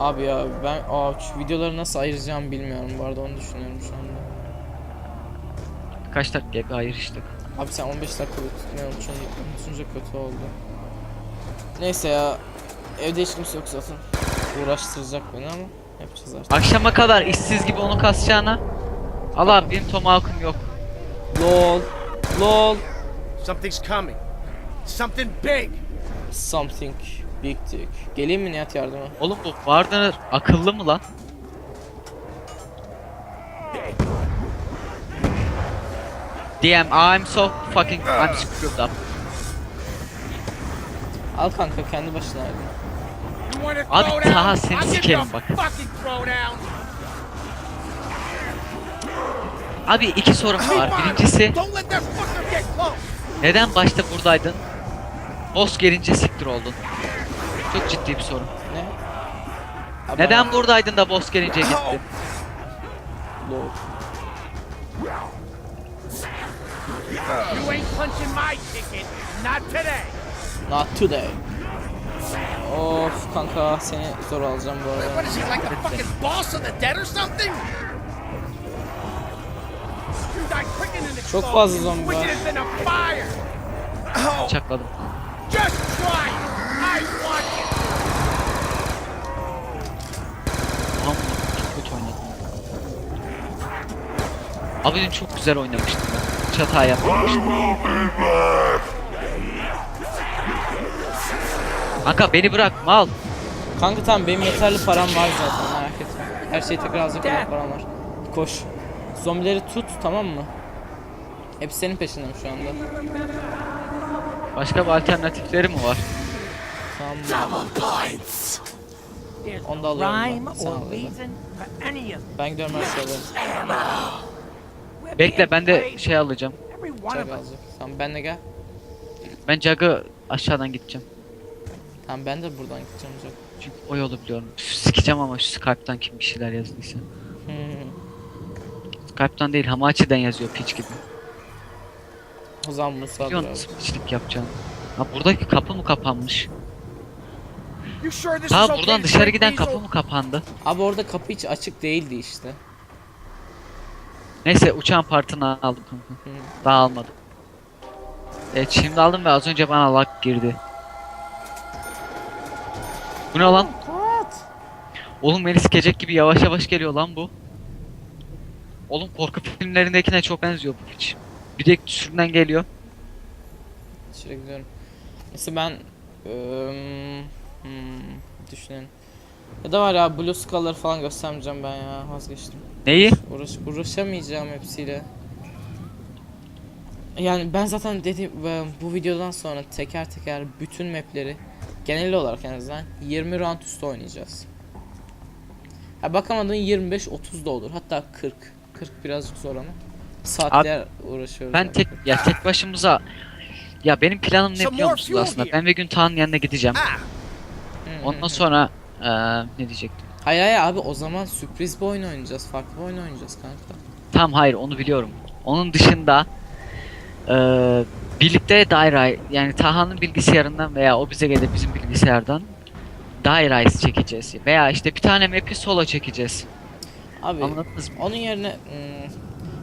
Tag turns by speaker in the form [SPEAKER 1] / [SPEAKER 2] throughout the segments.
[SPEAKER 1] Abi ya ben aa, şu videoları nasıl ayıracağım bilmiyorum bu arada onu düşünüyorum şu anda.
[SPEAKER 2] Kaç dakika hayır işte.
[SPEAKER 1] Abi sen 15 dakika tutmayı unutunca, unutunca kötü oldu. Neyse ya evde hiç kimse yok zaten. Uğraştıracak beni ama yapacağız artık.
[SPEAKER 2] Akşama kadar işsiz gibi onu kasacağına. Al abi benim tomahawk'um yok.
[SPEAKER 1] LOL LOL
[SPEAKER 3] Something's coming. Something big.
[SPEAKER 1] Something big dick. Geleyim mi Nihat yardıma?
[SPEAKER 2] Oğlum bu Wardener akıllı mı lan? DM I'm so fucking I'm screwed up.
[SPEAKER 1] Al kanka kendi başına
[SPEAKER 2] Abi,
[SPEAKER 3] throw
[SPEAKER 2] Taha, seni sikerim bak. Abi iki sorum var. Birincisi neden başta buradaydın? Boss gelince siktir oldun. Çok ciddi bir sorun.
[SPEAKER 1] Ne? Abi
[SPEAKER 2] Neden buradaydın da boss gelince gittin?
[SPEAKER 1] LOL.
[SPEAKER 3] You ain't punching my ticket. Not today.
[SPEAKER 1] Not today. Of kanka seni zor alacağım bu arada.
[SPEAKER 3] What is he like the fucking boss of the dead or something?
[SPEAKER 1] Çok fazla zombi var.
[SPEAKER 2] Bıçakladım.
[SPEAKER 3] just try. I want
[SPEAKER 2] Abi dün çok güzel oynamıştım ben. Hiç hata yapmamıştım. Kanka beni bırak mal.
[SPEAKER 1] Kanka tamam benim yeterli param var zaten merak etme. Her şeyi tekrar alacak kadar param var. Koş. Zombileri tut tamam mı? Hepsi senin peşinde mi şu anda?
[SPEAKER 2] Başka bir alternatifleri mi var?
[SPEAKER 1] Tamam.
[SPEAKER 4] There's
[SPEAKER 1] On the
[SPEAKER 4] no
[SPEAKER 1] alarm
[SPEAKER 4] rhyme
[SPEAKER 1] button,
[SPEAKER 4] or
[SPEAKER 1] sound alarm.
[SPEAKER 4] reason for any of this.
[SPEAKER 1] Ben gidiyorum her şeyi alırım.
[SPEAKER 2] Bekle ben de şey alacağım.
[SPEAKER 1] Alacak. Tamam ben de gel.
[SPEAKER 2] Ben Jug'ı aşağıdan gideceğim.
[SPEAKER 1] Tamam ben de buradan gideceğim Jack.
[SPEAKER 2] Çünkü o yolu biliyorum. Üf, Sikeceğim ama şu Skype'tan kim bir şeyler yazdıysa.
[SPEAKER 1] Hmm.
[SPEAKER 2] Skype'tan değil Hamachi'den yazıyor piç gibi.
[SPEAKER 1] o zaman Musa dur
[SPEAKER 2] Biliyor
[SPEAKER 1] abi.
[SPEAKER 2] musun piçlik yapacağını? Ha buradaki kapı mı kapanmış?
[SPEAKER 3] Okay
[SPEAKER 2] buradan dışarı giden kapı mı kapandı?
[SPEAKER 1] Abi orada kapı hiç açık değildi işte.
[SPEAKER 2] Neyse uçağın partını aldım kanka. Daha almadım. Evet şimdi aldım ve az önce bana lag girdi. Bu ne lan? Oğlum beni sikecek gibi yavaş yavaş geliyor lan bu. Oğlum korku filmlerindekine çok benziyor bu piç. Bir de süründen geliyor.
[SPEAKER 1] Şuraya gidiyorum. Neyse ben ıı, hmm, düşünelim. Ya da var ya Blue Skull'ları falan göstermeyeceğim ben ya vazgeçtim.
[SPEAKER 2] Neyi?
[SPEAKER 1] Uğraş, uğraşamayacağım hepsiyle. Yani ben zaten dedim ve bu videodan sonra teker teker bütün mapleri genel olarak en azından 20 round üstü oynayacağız. Ha bakamadığın 25 30 da olur. Hatta 40. 40 birazcık zor ama. Saatler uğraşıyoruz.
[SPEAKER 2] Ben
[SPEAKER 1] yani.
[SPEAKER 2] tek ya tek başımıza ya benim planım ne biliyor musunuz aslında? Ben bir gün Tan'ın yanına gideceğim.
[SPEAKER 1] Hı,
[SPEAKER 2] Ondan sonra eee ne diyecektim?
[SPEAKER 1] Hayır hayır abi o zaman sürpriz bir oyun oynayacağız. Farklı bir oyun oynayacağız kanka.
[SPEAKER 2] Tam hayır onu biliyorum. Onun dışında eee birlikte Daira yani Taha'nın bilgisayarından veya o bize gelir bizim bilgisayardan Daira'yı çekeceğiz. Veya işte bir tane map'i solo çekeceğiz.
[SPEAKER 1] Abi
[SPEAKER 2] Anladınız mı?
[SPEAKER 1] onun yerine hmm,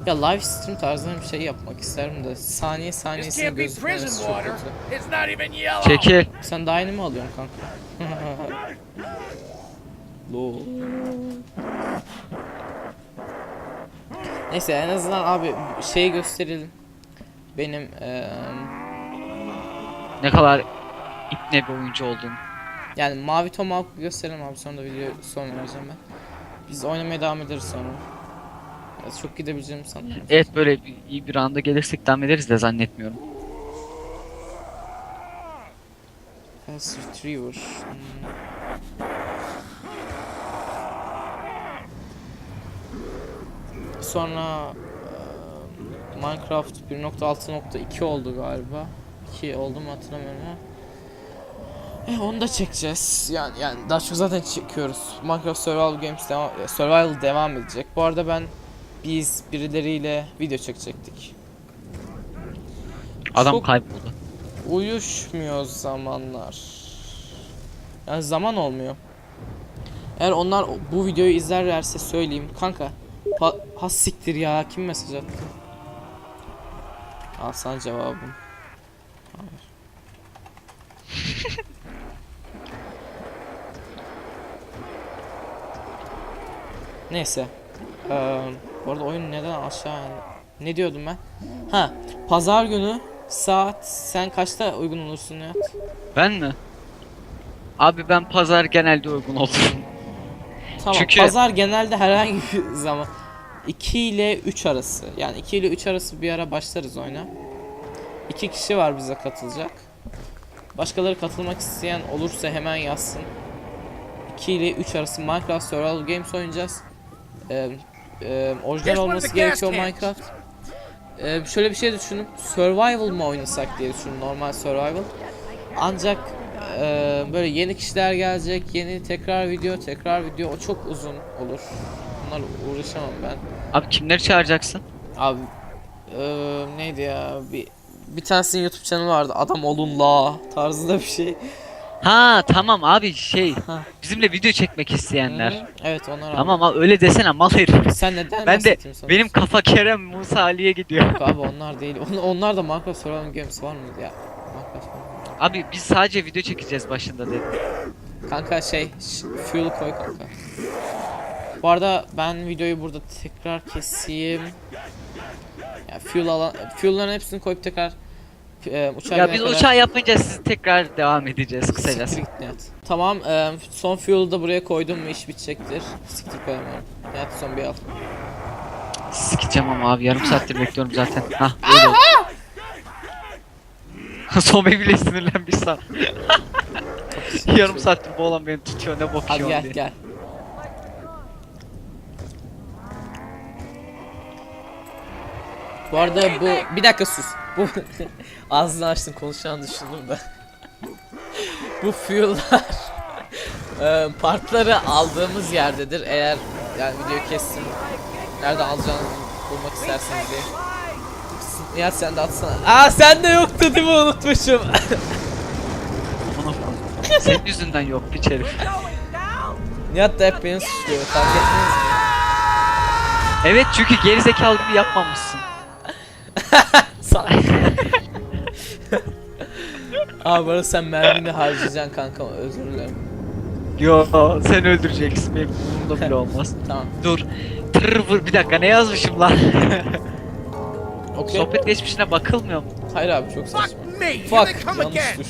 [SPEAKER 1] ya live stream tarzında bir şey yapmak isterim de saniye
[SPEAKER 3] this
[SPEAKER 1] saniyesine
[SPEAKER 3] can't be
[SPEAKER 1] gözükmesi
[SPEAKER 3] prison
[SPEAKER 1] çok
[SPEAKER 3] water.
[SPEAKER 1] kötü.
[SPEAKER 3] It's not even yellow.
[SPEAKER 2] Çekil.
[SPEAKER 1] Sen daha yeni mi alıyorsun kanka? Lol. Neyse en azından abi şeyi gösterelim. Benim eee
[SPEAKER 2] Ne kadar ipne bir oyuncu olduğunu.
[SPEAKER 1] yani mavi tomahawk gösterelim abi sonra da video son vereceğim ben. Biz oynamaya devam ederiz sonra. Evet, çok gidebileceğimi sanmıyorum.
[SPEAKER 2] Evet böyle bir, iyi bir anda gelirsek devam ederiz de zannetmiyorum.
[SPEAKER 1] Fast Retriever. Hmm. Sonra eee, Minecraft 1.6.2 oldu galiba. 2 oldu mu hatırlamıyorum ama. Eh, onu da çekeceğiz. Yani yani daha çok zaten çekiyoruz. Minecraft Survival Games devam, e, Survival devam edecek. Bu arada ben biz birileriyle video çekecektik.
[SPEAKER 2] Adam
[SPEAKER 1] Çok-
[SPEAKER 2] kayboldu.
[SPEAKER 1] Uyuşmuyor zamanlar. Yani zaman olmuyor. Eğer onlar bu videoyu izlerlerse söyleyeyim. Kanka. Pa ha siktir ya. Kim mesaj attı? Al sana cevabım. Hayır. Neyse. Ee, bu arada oyun neden aşağı Ne diyordum ben? Ha, pazar günü saat sen kaçta uygun olursun ya?
[SPEAKER 2] Ben mi? Abi ben pazar genelde uygun olurum.
[SPEAKER 1] Tamam.
[SPEAKER 2] Çünkü-
[SPEAKER 1] Pazar genelde herhangi bir zaman 2 ile 3 arası. Yani 2 ile 3 arası bir ara başlarız oyuna. 2 kişi var bize katılacak. Başkaları katılmak isteyen olursa hemen yazsın. 2 ile 3 arası Minecraft Survival Games oynayacağız. Ee, e, orijinal olması gerekiyor? Minecraft. Ee, şöyle bir şey düşündüm. Survival mı oynasak diye düşündüm. Normal survival. Ancak e, böyle yeni kişiler gelecek. Yeni tekrar video, tekrar video. O çok uzun olur. Bunlarla uğraşamam ben.
[SPEAKER 2] Abi kimleri çağıracaksın?
[SPEAKER 1] Abi e, neydi ya? Bir bir tanesinin YouTube kanalı vardı. Adam olun la tarzında bir şey.
[SPEAKER 2] Ha tamam abi şey
[SPEAKER 1] Ha.
[SPEAKER 2] bizimle video çekmek isteyenler.
[SPEAKER 1] hı. Evet onlar.
[SPEAKER 2] Tamam abi öyle desene mal herif.
[SPEAKER 1] Sen neden
[SPEAKER 2] Ben de
[SPEAKER 1] sanıyorsun?
[SPEAKER 2] benim kafa Kerem Musa Ali'ye gidiyor.
[SPEAKER 1] Yok abi onlar değil. On, onlar da Minecraft Survival Games var mıydı ya? Minecraft?
[SPEAKER 2] Abi biz sadece video çekeceğiz başında dedim.
[SPEAKER 1] Kanka şey, fuel koy kanka. Bu arada ben videoyu burada tekrar keseyim. Ya fuel alan, fuel'ların hepsini koyup tekrar e, uçağa
[SPEAKER 2] Ya biz
[SPEAKER 1] kadar-
[SPEAKER 2] uçağı yapınca siz tekrar devam edeceğiz kısacası.
[SPEAKER 1] Tamam, e, son fuel'ı da buraya koydum mu iş bitecektir. Siktir koyamıyorum. Nihat son bir al.
[SPEAKER 2] Sikeceğim ama abi yarım saattir bekliyorum zaten. Hah öyle oldu. Sobe bile sinirlenmiş sana. yarım saattir bu olan beni tutuyor ne
[SPEAKER 1] Hadi
[SPEAKER 2] bakıyor
[SPEAKER 1] gel
[SPEAKER 2] diye.
[SPEAKER 1] gel. Bu arada bu bir dakika sus. Bu ağzını açtın konuşacağını düşündüm de. bu fuel'lar e, partları aldığımız yerdedir. Eğer yani video kessin nerede alacağını bulmak isterseniz diye. Nihat sen de atsana. Aa sen de yoktu değil mi unutmuşum.
[SPEAKER 2] Senin yüzünden yok piç herif.
[SPEAKER 1] Nihat da hep beni suçluyor fark ettiniz mi?
[SPEAKER 2] Evet çünkü gerizekalı gibi yapmamışsın.
[SPEAKER 1] Sağ Abi bana sen mermini harcayacaksın kanka özür dilerim.
[SPEAKER 2] Yo sen öldüreceksin benim umurumda bile olmaz.
[SPEAKER 1] Tamam.
[SPEAKER 2] Dur. Tırr vur bir dakika ne yazmışım lan?
[SPEAKER 1] Okey.
[SPEAKER 2] Sohbet geçmişine bakılmıyor mu?
[SPEAKER 1] Hayır abi çok saçma.
[SPEAKER 3] Fuck come
[SPEAKER 1] yanlış tuş.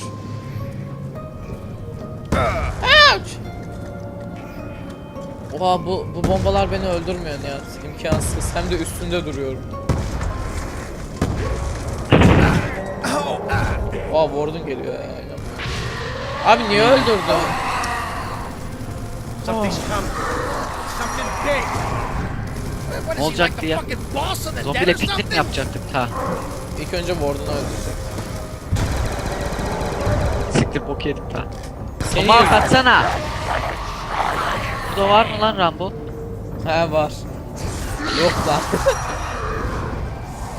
[SPEAKER 1] Ouch! Oha bu, bu bombalar beni öldürmüyor Nihat. İmkansız. Hem de üstünde duruyorum. Oha Warden geliyor ya. Abi niye öldürdün?
[SPEAKER 3] Something's coming. Something big. What is he,
[SPEAKER 2] Olacak
[SPEAKER 3] like the
[SPEAKER 2] diye.
[SPEAKER 3] fucking boss of the dead
[SPEAKER 2] Zombiyle piknik mi yapacaktık ta?
[SPEAKER 1] İlk önce Warden'ı öldürecek.
[SPEAKER 2] Siktir bok yedik ta.
[SPEAKER 1] Yüz-
[SPEAKER 2] katsana. Burada var mı lan Rambo?
[SPEAKER 1] He var. Yok lan.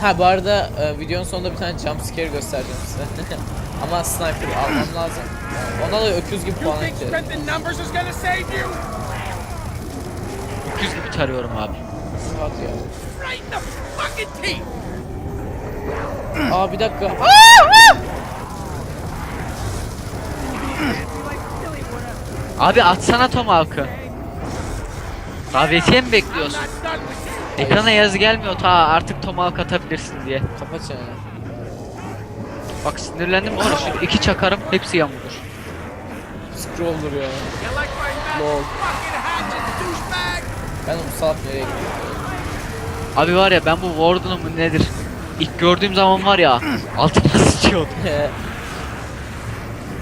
[SPEAKER 1] ha bu arada e, videonun sonunda bir tane jump scare göstereceğim size. Ama sniper almam lazım. Ona da öküz gibi puan ekledim.
[SPEAKER 2] Öküz gibi tarıyorum abi.
[SPEAKER 1] Bak ya. Aa bir dakika.
[SPEAKER 2] Abi atsana Tomahawk'ı. Davetiye mi bekliyorsun? Ekrana yazı gelmiyor ta artık Tomahawk atabilirsin diye.
[SPEAKER 1] Kapat çeneni.
[SPEAKER 2] Bak sinirlendim oğlum şu iki çakarım hepsi yamulur.
[SPEAKER 1] Scroll'dur ya. Lol.
[SPEAKER 3] magic fucking hatchet, douchebag?
[SPEAKER 1] Ben bu salak nereye gidiyor?
[SPEAKER 2] Abi var ya ben bu Warden'ı mı nedir? İlk gördüğüm zaman var ya altıma sıçıyordum.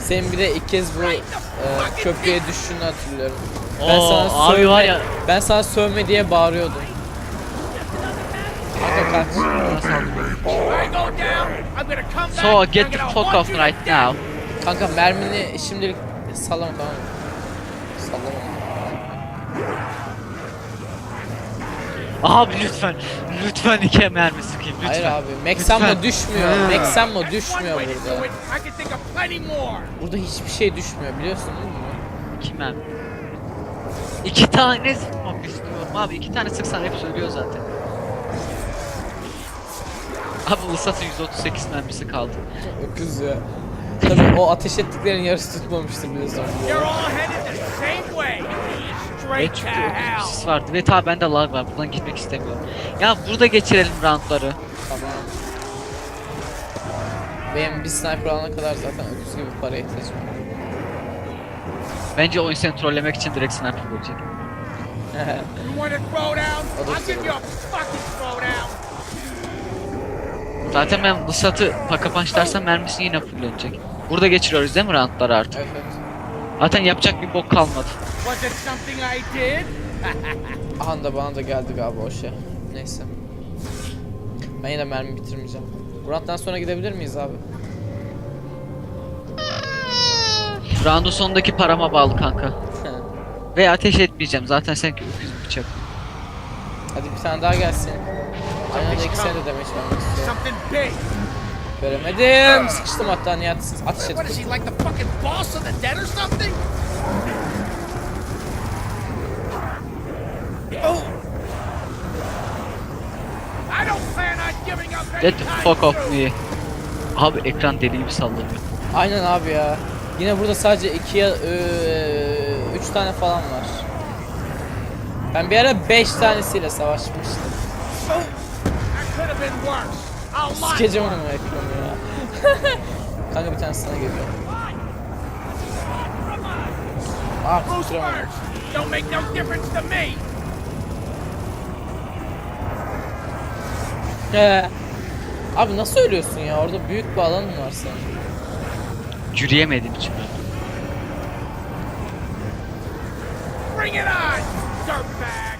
[SPEAKER 1] Senin bir de ilk kez bu e, köprüye düştüğünü hatırlıyorum.
[SPEAKER 2] Oo, abi var ya-
[SPEAKER 1] Ben sana sövme diye bağırıyordum. Kanka kaç.
[SPEAKER 2] So get the fuck off right now.
[SPEAKER 1] Kanka mermini şimdilik sallama tamam mı? Sallama.
[SPEAKER 2] Abi lütfen lütfen iki mermi sıkayım lütfen.
[SPEAKER 1] Hayır abi. Maxammo düşmüyor. Maxammo düşmüyor burada. Burada hiçbir şey düşmüyor biliyorsun değil mi?
[SPEAKER 2] İki mermi. İki tane sıkmak istiyorum abi. iki tane sıksan hep söylüyor zaten. Abi Lusat'ın 138 mermisi kaldı.
[SPEAKER 1] Öküz ya. Tabii o ateş ettiklerin yarısı tutmamıştır sonra.
[SPEAKER 3] You're all headed the same way. Hell.
[SPEAKER 2] sis vardı ve tabi bende lag var. Buradan gitmek istemiyorum. Ya burada geçirelim roundları.
[SPEAKER 1] Tamam. Benim bir sniper alana kadar zaten öküz gibi para ihtiyacım var.
[SPEAKER 2] Bence oyun seni trollemek için direkt sniper verecek.
[SPEAKER 3] You want a throwdown?
[SPEAKER 1] That's
[SPEAKER 3] I'll give you a fucking throwdown.
[SPEAKER 2] Zaten ben Lusat'ı paka punchlarsan mermisi yine fullenecek. Burada geçiriyoruz değil mi roundları artık?
[SPEAKER 1] evet evet.
[SPEAKER 2] Zaten yapacak bir bok kalmadı.
[SPEAKER 3] Was it something I did?
[SPEAKER 1] Aha da bana da geldi galiba o şey. Neyse. Ben yine mermi bitirmeyeceğim. Murat'tan sonra gidebilir miyiz abi?
[SPEAKER 2] Round'un sonundaki parama bağlı kanka. Ve ateş etmeyeceğim zaten seninki öküz bıçak.
[SPEAKER 1] Hadi bir tane daha gelsin. Anda ikisine de.
[SPEAKER 3] Something big.
[SPEAKER 1] Veremedim. Sıkıştım hatta Nihat. Ateş et.
[SPEAKER 3] What is he like the fucking boss of the dead or something? Oh. I don't plan on giving up
[SPEAKER 2] Get the fuck off me. Abi ekran deli gibi sallanıyor.
[SPEAKER 1] Aynen abi ya. Yine burada sadece iki ya eee, üç tane falan var. Ben bir ara beş tanesiyle savaşmıştım.
[SPEAKER 3] That
[SPEAKER 1] Sikeceğim onu ekranı ya. Kanka bir tane sana geliyor. Ah tutturamadım.
[SPEAKER 3] Don't make no difference to me.
[SPEAKER 1] He. Abi nasıl ölüyorsun ya? Orada büyük bir alanın var senin.
[SPEAKER 2] Yürüyemedim için.
[SPEAKER 3] Bring it on, dirtbags.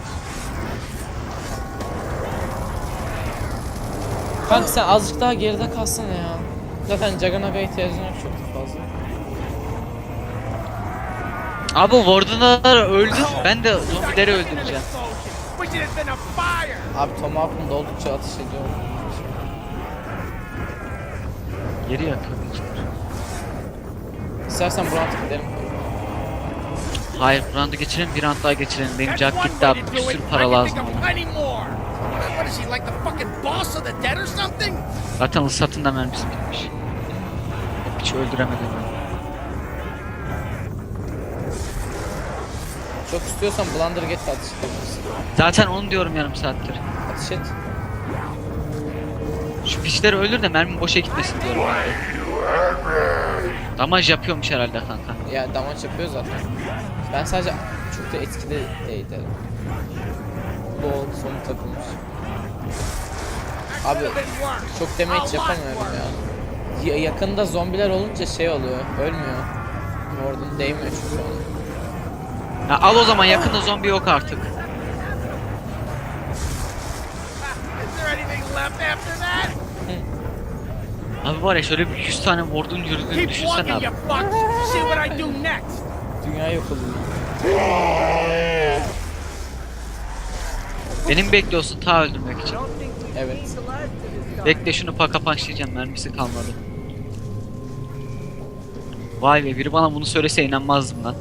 [SPEAKER 1] Kanka sen azıcık daha geride kalsana ya. Zaten Juggernaut'a ihtiyacın yok çok da fazla.
[SPEAKER 2] Abi Warden'lar öldü. Ben de zombileri öldüreceğim.
[SPEAKER 1] Abi Tomahawk'um da oldukça ateş ediyor.
[SPEAKER 2] Geri yakıyor gençler.
[SPEAKER 1] İstersen Brant'a gidelim.
[SPEAKER 2] Hayır bu roundu geçirelim bir round daha geçirelim. Benim Jack gitti abi bir sürü para lazım ona.
[SPEAKER 3] İs he like the fucking boss of the dead or something?
[SPEAKER 2] Zaten da mermisi bitmiş. Hiç öldüremedim ben.
[SPEAKER 1] Çok istiyorsan Blunder Gate ateş edebilirsin.
[SPEAKER 2] Zaten onu diyorum yarım saattir.
[SPEAKER 1] Ateş et.
[SPEAKER 2] Şu piçleri öldür de mermi boşa gitmesin diyorum. Damaj yapıyormuş herhalde kanka.
[SPEAKER 1] Ya damaç yapıyor zaten. Ben sadece çok da etkili değildi. Bol sonu takılmış. Abi. Çok damage yapamıyorum ya. ya. Yakında zombiler olunca şey oluyor. Ölmüyor. Warden değmiyor çünkü ona.
[SPEAKER 2] Ya al o zaman yakında zombi yok artık. Abi var ya şöyle bir 100 tane Warden yürüdüğünü düşünsene abi.
[SPEAKER 1] Dünya yok oluyor.
[SPEAKER 2] Benim bekliyorsun ta öldürmek için.
[SPEAKER 1] Evet.
[SPEAKER 2] Bekle şunu paka punchlayacağım mermisi kalmadı. Vay be biri bana bunu söylese inanmazdım lan.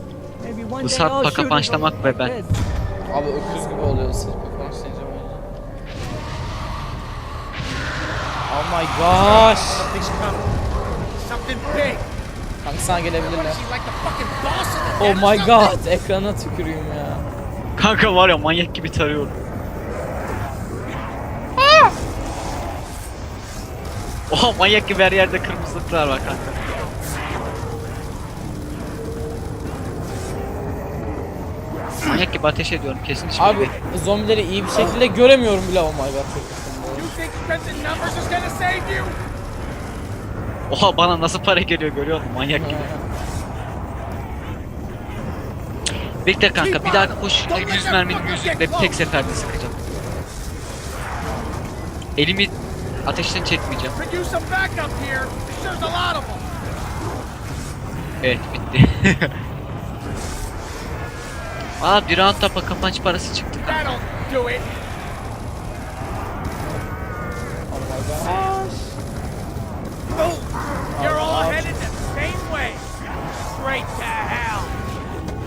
[SPEAKER 2] Isat paka punchlamak ve ben.
[SPEAKER 1] Abi öküz gibi oluyor sırf bir konuşunca böyle. Oh my gosh.
[SPEAKER 3] Something's coming. Something big.
[SPEAKER 1] Kanka sana gelebilirler. Oh my god. Ekrana tükürüyüm ya.
[SPEAKER 2] Kanka var ya manyak gibi tarıyorum. Oha manyak gibi her yerde kırmızılıklar var kanka. Manyak gibi ateş ediyorum kesin hiç
[SPEAKER 1] Abi
[SPEAKER 2] bilmiyorum.
[SPEAKER 1] zombileri iyi bir şekilde göremiyorum bile oh my god. çok yakın
[SPEAKER 3] You think spending numbers is gonna save you?
[SPEAKER 2] Oha bana nasıl para geliyor görüyor musun manyak gibi. Bekle kanka bir daha koşunca 100 merminin yüzünde bir tek seferde sıkacağım. Elimi ateşten çekmeyeceğim.
[SPEAKER 3] Could use some backup here. There's a lot of them.
[SPEAKER 2] Evet bitti. Aa bir round tapa kapanç parası çıktı.
[SPEAKER 3] That'll do it.
[SPEAKER 1] Oh my gosh.
[SPEAKER 3] You're all headed the same way. Straight to hell.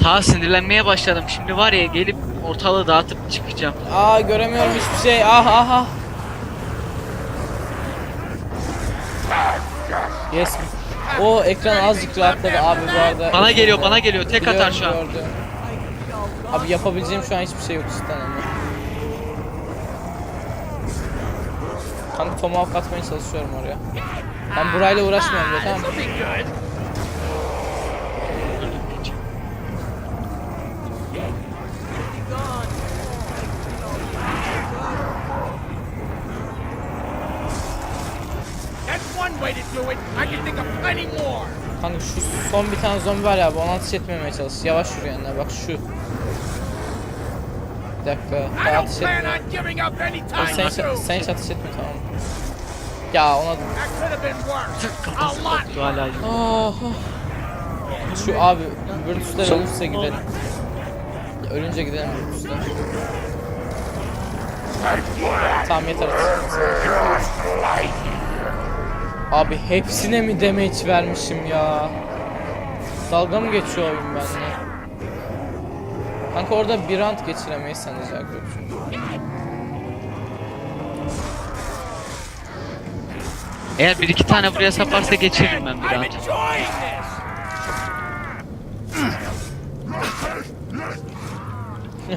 [SPEAKER 2] Ta sinirlenmeye başladım. Şimdi var ya gelip ortalığı dağıtıp çıkacağım.
[SPEAKER 1] Aa göremiyorum hiçbir şey. Ah ah ah. Yes. O ekran azıcık rahatladı abi bu arada.
[SPEAKER 2] Bana geliyor bana geliyor. Tek
[SPEAKER 1] Biliyorum,
[SPEAKER 2] atar şu an.
[SPEAKER 1] gördüm. Abi yapabileceğim şu an hiçbir şey yok cidden ama. Kanka tomahawk atmaya çalışıyorum oraya. Ben burayla uğraşmıyorum diyor tamam mı? Kanka şu son bir tane zombi var ya abi ona ateş etmemeye çalış. Yavaş yürü yanına bak şu. Bir dakika.
[SPEAKER 3] I
[SPEAKER 1] Daha
[SPEAKER 3] don't
[SPEAKER 1] ateş
[SPEAKER 3] plan
[SPEAKER 1] etme.
[SPEAKER 3] on giving up
[SPEAKER 1] Oğlum
[SPEAKER 3] anytime
[SPEAKER 1] sen, hiç- sen hiç ateş etme tamam? Ya ona
[SPEAKER 2] Kafası hala.
[SPEAKER 1] Ah. Şu abi Brutus'lar ölürse gidelim. Ölünce gidelim Brutus'lar. Tamam yeter artık. Abi hepsine mi damage vermişim ya? Dalga mı geçiyor oyun benimle? Kanka orada bir round geçiremeyiz Jaguar çünkü.
[SPEAKER 2] Eğer bir iki tane buraya saparsa geçiririm ben bir
[SPEAKER 3] this.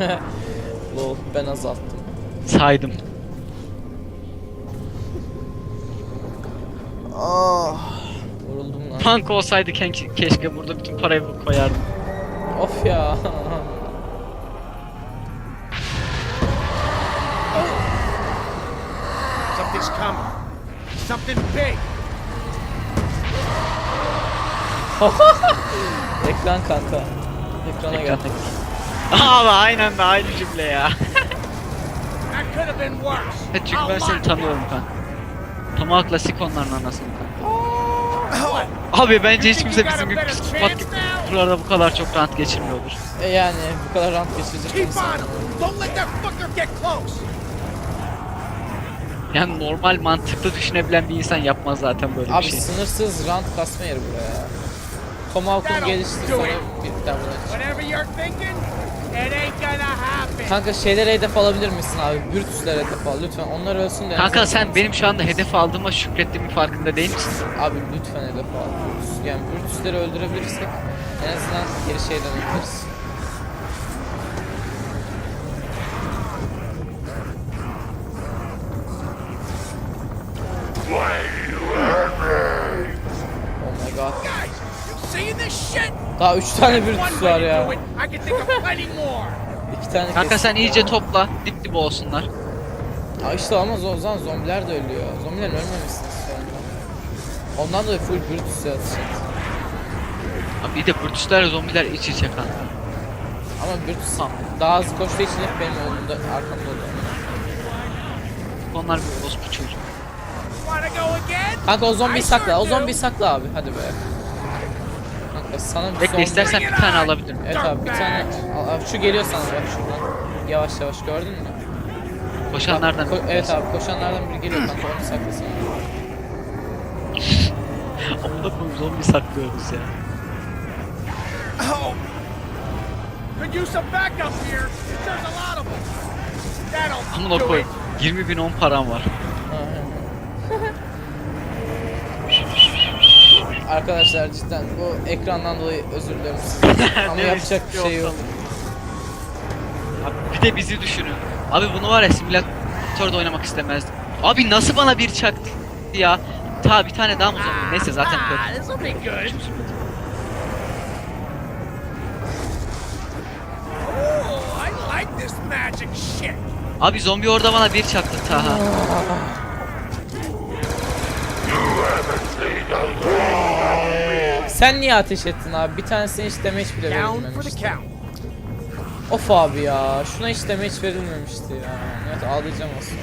[SPEAKER 1] Lol ben azalttım.
[SPEAKER 2] Saydım.
[SPEAKER 1] Ah, vuruldum lan.
[SPEAKER 2] Tank olsaydı ke- keşke burada bütün parayı koyardım.
[SPEAKER 1] Of ya.
[SPEAKER 3] Something's coming. Something big.
[SPEAKER 1] Ekran kanka. Ekrana gel.
[SPEAKER 2] Abi aynen de aynı cümle ya.
[SPEAKER 3] That could have been worse.
[SPEAKER 2] Çünkü
[SPEAKER 3] A
[SPEAKER 2] ben seni tanıyorum kanka. Tamam klasik onların anasını. Abi bence hiç kimse bizim gibi psikopat gibi buralarda bu kadar çok rant geçirmiyordur.
[SPEAKER 1] E yani bu kadar rant geçirecek insan.
[SPEAKER 2] Yani normal mantıklı düşünebilen bir insan yapmaz zaten böyle
[SPEAKER 1] Abi
[SPEAKER 2] bir şey.
[SPEAKER 1] sınırsız rant kasma yeri buraya. Tomahawk'un gelişti sonra bir daha Kanka şeylere hedef alabilir misin abi? Brutus'lara hedef al lütfen. Onlar ölsün de.
[SPEAKER 2] Kanka sen benim şu anda hedef aldığıma şükrettiğimin farkında değil misin?
[SPEAKER 1] Abi lütfen hedef al. Brutus. Yani Brutus'ları öldürebilirsek en azından geri şey dönebiliriz. Daha 3 tane
[SPEAKER 3] way
[SPEAKER 1] var ya.
[SPEAKER 3] do it. I can think of plenty more.
[SPEAKER 1] 2 tane
[SPEAKER 2] Kanka sen iyice topla, dip dip olsunlar.
[SPEAKER 1] Aa işte ama o zaman zombiler de ölüyor. Zombilerin ölmemesini istiyorum ben. Ondan dolayı full Brutus yatacak.
[SPEAKER 2] Abi bir de Brutus'lar zombiler iç içe kanka.
[SPEAKER 1] Ama Brutus daha hızlı koştuğu için hep benim önümde arkamda oluyor.
[SPEAKER 2] Onlar bir orospu
[SPEAKER 3] again?
[SPEAKER 1] Kanka o zombiyi sakla, o zombiyi sakla abi. Hadi be. Kanka sana bir
[SPEAKER 2] Bekle istersen bir tane alabilirim.
[SPEAKER 1] Evet abi bir tane... Al, abi şu geliyor sana bak şuradan. Yavaş yavaş gördün mü?
[SPEAKER 2] Koşanlardan.
[SPEAKER 1] Bak, ko- evet abi koşanlardan biri geliyor kanka onu saklasana.
[SPEAKER 2] Amına koyayım zombi saklıyoruz ya.
[SPEAKER 3] Oh. Could use some backup here. There's a lot of them. That'll
[SPEAKER 2] Amına
[SPEAKER 3] do it.
[SPEAKER 2] koyayım. 20 bin 10 param var.
[SPEAKER 1] Arkadaşlar cidden bu ekrandan dolayı özür dilerim sizden. Ama
[SPEAKER 2] Ne
[SPEAKER 1] yapacak bir
[SPEAKER 2] riski
[SPEAKER 1] şey yok.
[SPEAKER 2] Abi bir de bizi düşünün. Abi bunu var ya simülatörde oynamak istemezdim. Abi nasıl bana bir çaktı ya? Ta bir tane daha mı zombi? Neyse zaten
[SPEAKER 3] Ah, this'll be good. Oh, I like this magic shit.
[SPEAKER 2] Abi zombi orada bana bir çaktı Taha.
[SPEAKER 1] Sen niye ateş ettin abi? Bir tanesine hiç damage bile verilmemişti. Of abi ya. Şuna hiç damage verilmemişti ya. Evet ağlayacağım aslında.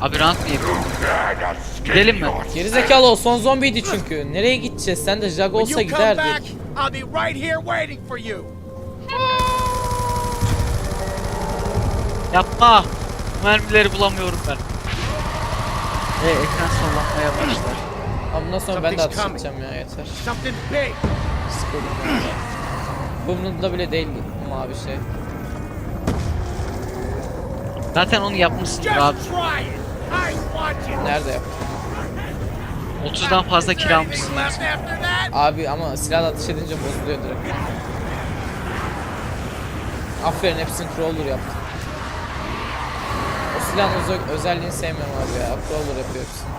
[SPEAKER 2] Abi rant mı yapıyor? Gidelim mi?
[SPEAKER 1] Gerizekalı o son zombiydi çünkü. Nereye gideceğiz? Sen de Jag olsa giderdik.
[SPEAKER 2] Yapma. Mermileri bulamıyorum ben. E ekran sallanmaya başlar.
[SPEAKER 1] Abi bundan sonra ben de atış edeceğim ya yeter.
[SPEAKER 3] Something big.
[SPEAKER 1] Sıkıldım bile değil mavi şey.
[SPEAKER 2] Zaten onu yapmışsındır abi.
[SPEAKER 1] Nerede yaptım?
[SPEAKER 2] 30'dan fazla
[SPEAKER 3] Is there
[SPEAKER 2] kilo
[SPEAKER 3] anything
[SPEAKER 2] almışsın.
[SPEAKER 3] left after that?
[SPEAKER 1] Abi ama silahla ateş edince bozuluyor direkt. Aferin hepsini crawler yaptım. Silahın özel- özelliğini sevmiyorum abi ya. Crawler yapıyor hepsini.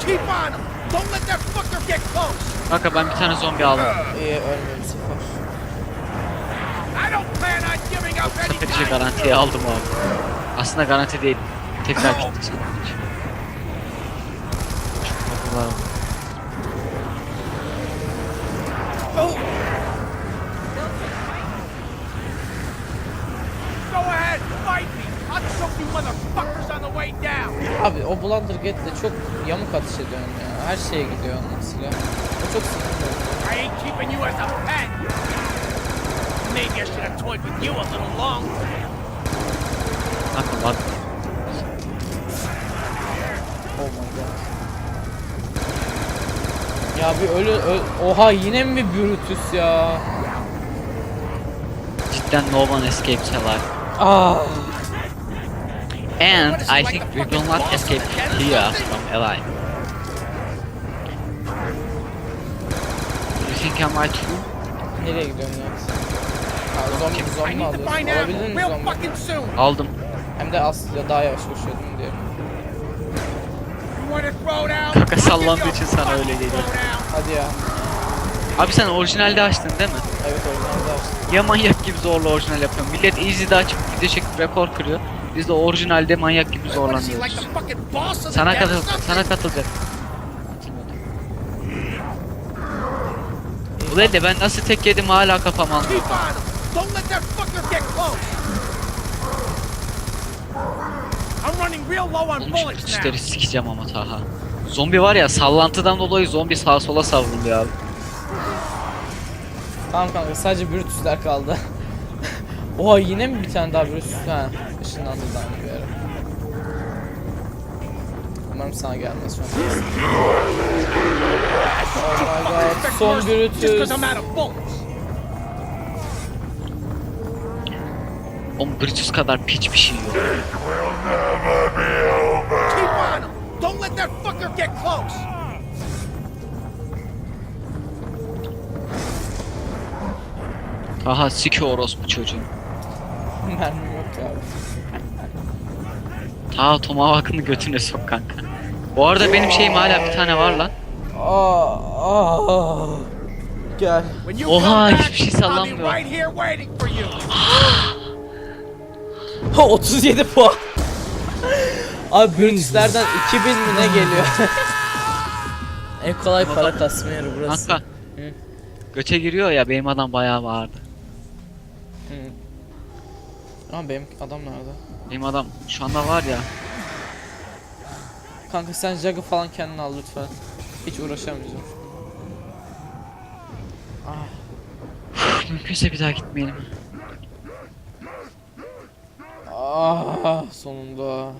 [SPEAKER 3] Keep on him. Don't let that fucker get close.
[SPEAKER 2] Kanka ben bir tane zombi aldım.
[SPEAKER 1] İyi ölmüyor bu sefer.
[SPEAKER 3] I don't plan on giving up any
[SPEAKER 2] Sakıcı
[SPEAKER 3] time.
[SPEAKER 2] garantiye aldım abi. Aslında garanti değil. Tekrar gitti sanırım. Şu kapılar.
[SPEAKER 3] Oh. Go ahead, fight me. I'll choke you motherfuckers on the way down.
[SPEAKER 1] Abi o Blunder Gate'de çok yamuk atış ediyorsun ya. Her şeye gidiyor onun silah. O çok sıkıntı.
[SPEAKER 3] Maybe I should have toyed with you a little longer.
[SPEAKER 2] Kanka bak.
[SPEAKER 1] Ya bir ölü ö- Oha yine mi bir Brutus ya?
[SPEAKER 2] Cidden no one escapes alive.
[SPEAKER 1] Ah.
[SPEAKER 2] And I think we will not escape here from alive. You think I might too?
[SPEAKER 1] Nereye gidiyorsun ya sen? Ha, zombi
[SPEAKER 3] I
[SPEAKER 1] zombi alıyorsun.
[SPEAKER 3] find out
[SPEAKER 1] Alabildin mi
[SPEAKER 3] real
[SPEAKER 1] zombi?
[SPEAKER 3] fucking soon.
[SPEAKER 2] Aldım.
[SPEAKER 1] Hem de aslında daha yavaş koşuyordum diye.
[SPEAKER 3] You want to throw down?
[SPEAKER 2] Kaka sallandığı için sana öyle geliyor.
[SPEAKER 1] Hadi ya.
[SPEAKER 2] Abi sen orijinalde açtın değil mi?
[SPEAKER 1] Evet orijinalde açtım.
[SPEAKER 2] Ya manyak gibi zorla orijinal yapıyorum. Millet easy'de açıp video çekip rekor kırıyor. Biz de orijinalde manyak gibi zorlanıyoruz. Sana katıl sana katılacak. Ulan de ben nasıl tek yedim hala kafam almıyor.
[SPEAKER 3] Keep on him. Don't let that fucker get close. I'm running real low on
[SPEAKER 2] Olmuş
[SPEAKER 3] bullets now.
[SPEAKER 2] güçleri sikeceğim ama Taha. Zombi var ya sallantıdan dolayı zombi sağa sola savruluyor abi.
[SPEAKER 1] Tamam kanka sadece Brutus'lar kaldı. Oha yine mi bir tane daha Brutus? Ha ışınlandı daha bir ara. Umarım sana gelmez şu an. Oh my god. Son Brutus.
[SPEAKER 2] Oğlum Brutus kadar piç bir şey yok.
[SPEAKER 3] Keep on him. Don't let that fucker get close.
[SPEAKER 2] Taha sikiyor orospu çocuğu.
[SPEAKER 1] Mermi yok ya.
[SPEAKER 2] Taha Tomahawk'ını götüne sok kanka. Bu arada benim şeyim hala bir tane var lan.
[SPEAKER 1] Aa, aa. Gel.
[SPEAKER 2] Oha, hiçbir şey sallanmıyor.
[SPEAKER 1] 37 puan. Abi Brutus'lerden 2000 mi ne geliyor? en kolay para kasma yeri burası.
[SPEAKER 2] Kanka.
[SPEAKER 1] Hı.
[SPEAKER 2] Göte giriyor ya benim adam bayağı bağırdı.
[SPEAKER 1] Hı. Ama benim adam nerede?
[SPEAKER 2] Benim adam şu anda var ya.
[SPEAKER 1] Kanka sen Jag'ı falan kendin al lütfen. Hiç uğraşamayacağım. Ah.
[SPEAKER 2] Mümkünse bir daha gitmeyelim.
[SPEAKER 1] Ah sonunda.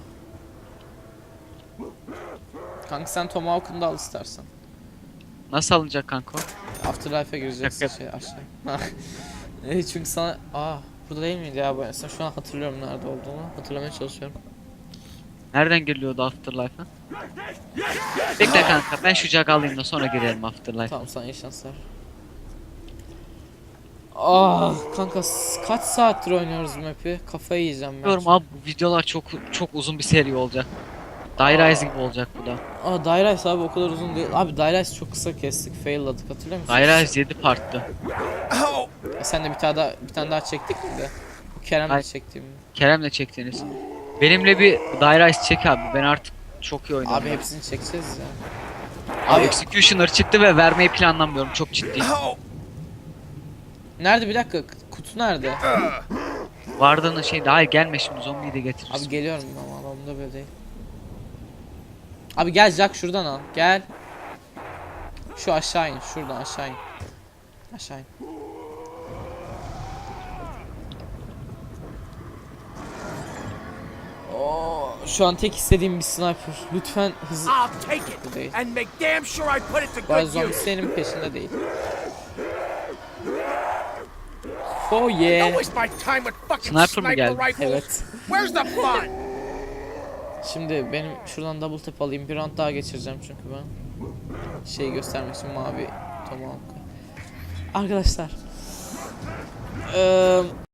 [SPEAKER 1] Kanka sen Tomahawk'unu da al istersen.
[SPEAKER 2] Nasıl alınacak kanka? o?
[SPEAKER 1] Afterlife'e gireceksin
[SPEAKER 2] yok.
[SPEAKER 1] şey aşağı. e, çünkü sana... Aa burada değil miydi ya bu? Sen şu an hatırlıyorum nerede olduğunu. Hatırlamaya çalışıyorum.
[SPEAKER 2] Nereden geliyordu Afterlife'a? Bekle kanka ben şu jug alayım da sonra girelim Afterlife'a.
[SPEAKER 1] Tamam sana iyi şanslar. Ah kanka kaç saattir oynuyoruz bu map'i? Kafayı yiyeceğim ben.
[SPEAKER 2] Bilmiyorum abi bu videolar çok çok uzun bir seri olacak. Die Rise gibi olacak bu da.
[SPEAKER 1] Aa Dairais abi o kadar uzun değil. Abi Dairais çok kısa kestik. Failladık hatırlıyor musun?
[SPEAKER 2] Die Rise 7 parttı.
[SPEAKER 1] E, sen de bir tane daha bir tane daha çektik mi de? Bu Kerem'le
[SPEAKER 2] Hayır.
[SPEAKER 1] çektiğim.
[SPEAKER 2] Kerem'le çektiniz. Benimle bir Die Rise çek abi. Ben artık çok iyi oynadım.
[SPEAKER 1] Abi hepsini çekeceğiz ya.
[SPEAKER 2] Abi
[SPEAKER 1] Abi
[SPEAKER 2] Executioner çıktı ve vermeyi planlamıyorum. Çok ciddiyim.
[SPEAKER 1] Nerede bir dakika kutu nerede?
[SPEAKER 2] Vardığın şey daha gelme şimdi zombiyi de getiririz.
[SPEAKER 1] Abi geliyorum ama adamda böyle değil. Abi gel Jack şuradan al. Gel. Şu aşağı in. Şuradan aşağı in. Aşağı in. Oo, şu an tek istediğim bir sniper. Lütfen hızlı.
[SPEAKER 3] İt
[SPEAKER 1] Değil. Bazı zombi senin peşinde değil. Oh yeah.
[SPEAKER 2] Sniper mı geldi?
[SPEAKER 1] Evet.
[SPEAKER 3] Where's the fun?
[SPEAKER 1] Şimdi benim şuradan double tap alayım. Bir round daha geçireceğim çünkü ben. Şeyi göstermek için mavi tomahawk. Arkadaşlar. Eee